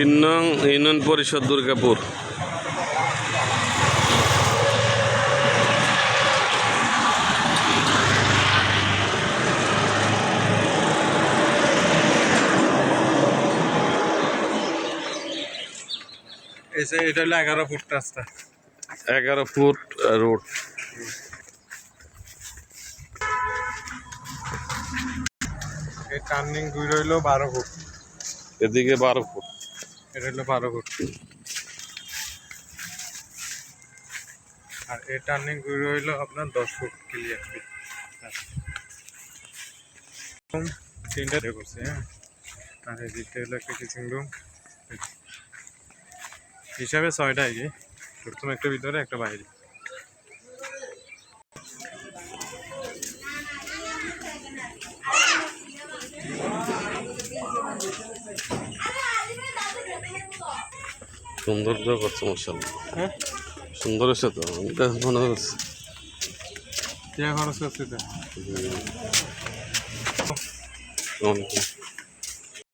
তিন নং ইউনিয়ন পরিষদ দুর্গাপুর। এটা হলো এগারো ফুট রাস্তা। এগারো ফুট রোড। টার্নিং দুই রইল বারো ফুট। এদিকে বারো ফুট। এটা হলো বারো ফুট। আর এই টার্নিং রইল আপনার দশ ফুট ক্লিয়ার তিনটা দিয়ে করছে হ্যাঁ। আর এই দিকটা হলো একটা কিচেন রুম হিসাবে ছয়টা আগে প্রথম একটা ভিতরে, একটা বাইরে। সুন্দর তো করছে মশাল্লাহ হ্যাঁ? সুন্দর হচ্ছে তো? আমি তো মনে করছি। খরচ করছে তো।